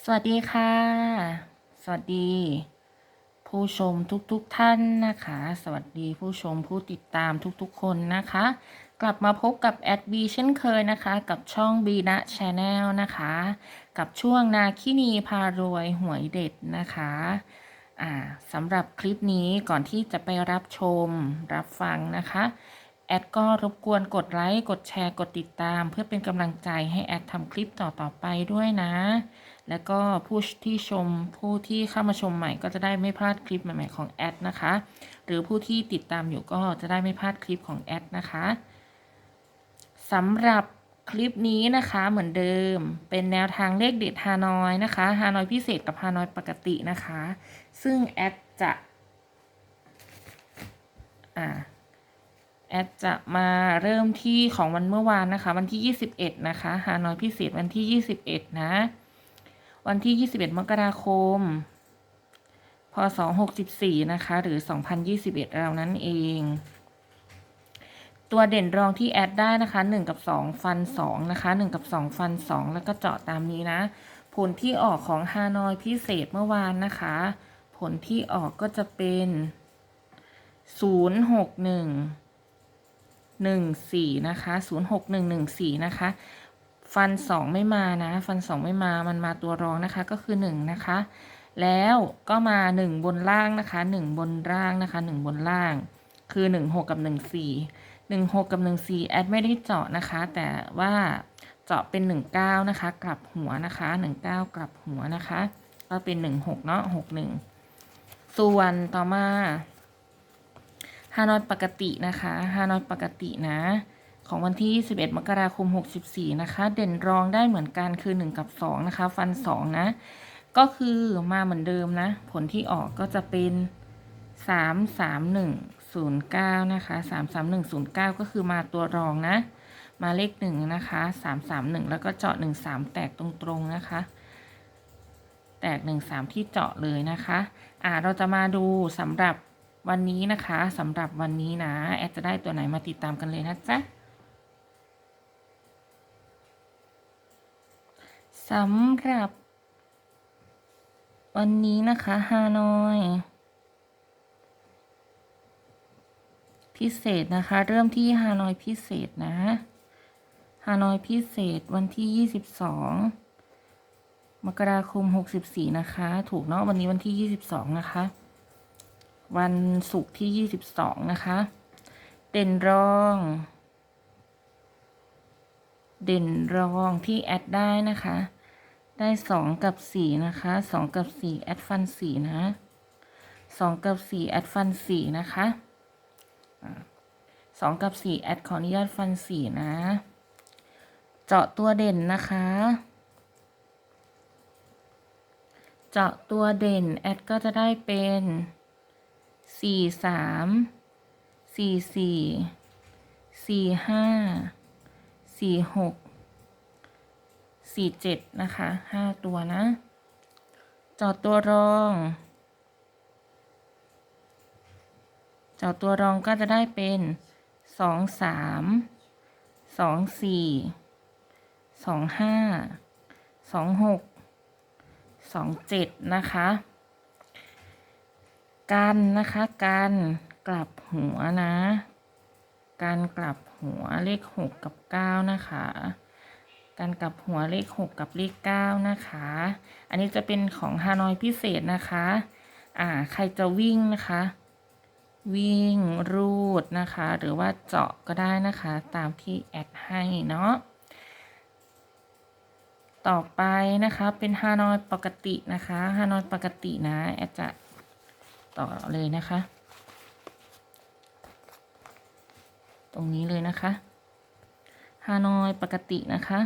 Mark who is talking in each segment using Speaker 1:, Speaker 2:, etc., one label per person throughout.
Speaker 1: สวัสดีค่ะ สวัสดี ผู้ชมทุกๆทท่านนะคะ สวัสดีผู้ชมผู้ติดตามทุกๆ คนนะคะ กลับมาพบกับแอดบีเช่นเคยนะคะ กับช่องบีนะชาแนลนะคะ กับช่วงนาคินีพารวยหวยเด็ดนะคะอ่าสำหรับคลิปนี้ก่อนที่จะไปรับชมรับฟังนะคะแอดก็รบกวนกดไลค์กดแชร์กดติดตาม เพื่อเป็นกำลังใจให้แอดทำคลิปต่อๆไปด้วยนะ แล้วก็ผู้ที่ชมผู้ที่เข้ามาชมใหม่ก็จะได้ไม่พลาดคลิปใหม่ๆของแอดนะคะ หรือผู้ที่ติดตามอยู่ก็จะได้ไม่พลาดคลิปของแอดนะคะสำหรับคลิปนี้นะคะเหมือนเดิมเป็นแนวทางเลขเด็ดฮานอยนะคะฮานอยพิเศษกับฮานอยปกตินะคะ ซึ่งแอดจะอ่าแอดจะมาเริ่มที่ของวันเมื่อวานนะคะ วันที่ 21 นะคะฮานอยพิเศษวันที่ 21 นะ วันที่ 21 มกราคม พศ 64 นะคะ หรือ 2021 เรานั้นเอง ตัวเด่นรองที่แอดได้นะคะ 1 กับ 2 ฟัน 2 นะคะ 1 กับ 2 ฟัน 2 แล้วก็เจาะตามนี้นะ ผลที่ออกของฮานอยพิเศษเมื่อวานนะคะ ผลที่ออกก็จะเป็น 061หนึ่งสี่นะคะศูนย์หกหนึ่งหนึ่งสี่นะคะ ฟันสองไม่มานะ ฟันสองไม่มามันมาตัวรองนะคะก็คือหนึ่งนะคะ แล้วก็มาหนึ่งบนล่างนะคะหนึ่งบนล่างนะคะหนึ่งบนล่าง คือหนึ่งหกกับหนึ่งสี่หนึ่งหกกับหนึ่งสี่แอดไม่ได้เจาะนะคะ แต่ว่าเจาะเป็นหนึ่งเก้านะคะ กลับหัวนะคะหนึ่งเก้ากลับหัวนะคะ ก็เป็นหนึ่งหกเนาะหกหนึ่งส่วนต่อมาฮานอยปกตินะคะฮานอยปกตินะ ของวันที่11มกราคม 64 นะคะ เด่นรองได้เหมือนกันคือ 1 กับ 2 นะคะ ฟัน 2 นะ ก็คือมาเหมือนเดิมนะ ผลที่ออกก็จะเป็น 3 3 1 0 9 นะคะ 3 3 1 0 9 ก็คือมาตัวรองนะ มาเลข 1 นะคะ 3 3 1 แล้วก็เจาะ 1 3 แตกตรงๆนะคะ แตก 1 3 ที่เจาะเลยนะคะอ่าเราจะมาดูสำหรับวันนี้นะคะสำหรับวันนี้นะ แอดจะได้ตัวไหนมาติดตามกันเลยนะจ๊ะ สำหรับ วันนี้นะคะฮานอย พิเศษนะคะ เริ่มที่ฮานอยพิเศษนะฮานอยพิเศษวันที่ 22 มกราคม 64 นะคะ ถูกเนาะวันนี้วันที่ 22 นะคะ วันศุกร์ที่ 22 นะคะ เด่นรองเด่นรองที่แอดได้นะคะ ได้2กับ4นะคะ2กับ4แอดฟัน4นะ2กับ4แอดฟัน4นะคะอ่า2กับ4แอดขออนุญาตฟัน4นะ เจาะตัวเด่นนะคะ เจาะตัวเด่นแอดก็จะได้เป็นสี่สามสี่สี่สี่ห้าสี่หก สี่เจ็ดนะคะห้าตัวนะ จอดตัวรอง จอดตัวรองก็จะได้เป็นสองสามสองสี่สองห้าสองหกสองเจ็ดนะคะ กันนะคะกันกลับหัวนะ การกลับหัวเลขหกกับเก้านะคะ การกลับหัวเลขหกกับเลขเก้านะคะ อันนี้จะเป็นของฮานอยพิเศษนะคะ อ่า ใครจะวิ่งนะคะ วิ่งรูดนะคะ หรือว่าเจาะก็ได้นะคะ ตามที่แอดให้เนาะ ต่อไปนะคะเป็นฮานอยปกตินะคะฮานอยปกตินะ แอดจะต่อเลยนะคะ ตรงนี้เลยนะคะฮานอยปกตินะคะ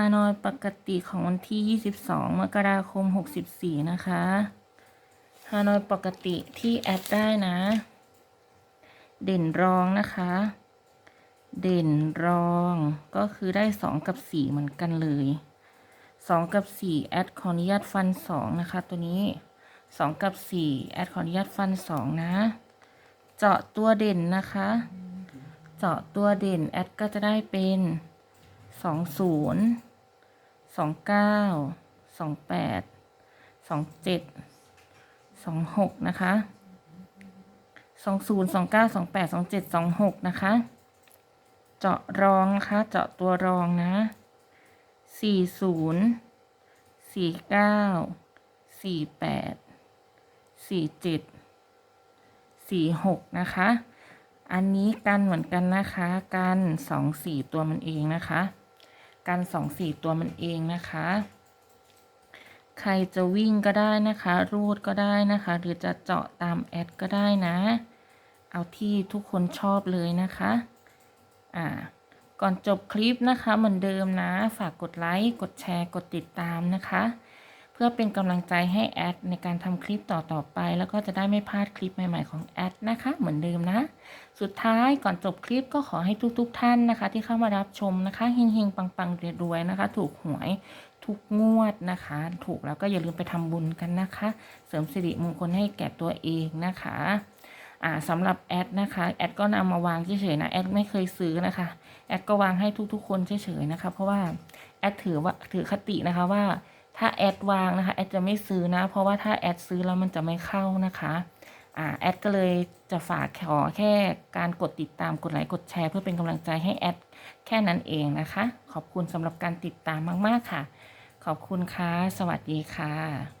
Speaker 1: านอยปกติของวันที่ 22 มกราคม 64 นะคะ ฮานอยปกติที่แอดได้นะ เด่นรองนะคะ เด่นรองก็คือได้ 2 กับ 4 เหมือนกันเลยสองกับสี่แอดขออนุญาตฟันสองนะคะ ตัวนี้สองกับสี่แอดขออนุญาตฟันสองนะ เจาะตัวเด่นนะคะ เจาะตัวเด่นแอดก็จะได้เป็นสองศูนย์ สองเก้าสองแปดสองเจ็ดสองหกนะคะสองศูนย์สองเก้าสองแปดสองเจ็ดสองหกนะคะ เจาะรองนะคะเจาะตัวรองนะสี่ศูนย์สี่เก้าสี่แปดสี่เจ็ดสี่หกนะคะ อันนี้กันเหมือนกันนะคะ กันสองสี่ตัวมันเองนะคะ กันสองสี่ตัวมันเองนะคะ ใครจะวิ่งก็ได้นะคะ รูดก็ได้นะคะ หรือจะเจาะตามแอดก็ได้นะ เอาที่ทุกคนชอบเลยนะคะ อ่า ก่อนจบคลิปนะคะเหมือนเดิมนะ ฝากกดไลค์ กดแชร์ กดติดตามนะคะ เพื่อเป็นกำลังใจให้แอดในการทำคลิปต่อๆไป แล้วก็จะได้ไม่พลาดคลิปใหม่ๆของแอดนะคะ เหมือนเดิมนะ สุดท้ายก่อนจบคลิปก็ขอให้ทุกๆท่านนะคะ ที่เข้ามารับชมนะคะเฮงๆปังๆรวยๆนะคะ ถูกหวยทุกงวดนะคะ ถูกแล้วก็อย่าลืมไปทำบุญกันนะคะ เสริมสิริมงคลให้แก่ตัวเองนะคะอ่าสำหรับแอดนะคะ แอดก็นำมาวางเฉยๆนะแอดไม่เคยซื้อนะคะ แอดก็วางให้ทุกๆ คนเฉยๆนะคะ เพราะว่าแอดถือว่าถือคตินะคะว่า ถ้าแอดวางนะคะแอดจะไม่ซื้อนะ เพราะว่าถ้าแอดซื้อแล้วมันจะไม่เข้านะคะอ่าแอดก็เลยจะฝากขอแค่การกดติดตามกดไลค์กดแชร์เพื่อเป็นกำลังใจให้แอดแค่นั้นเองนะคะ ขอบคุณสำหรับการติดตามมาก ๆ ค่ะ ขอบคุณค่ะ สวัสดีค่ะ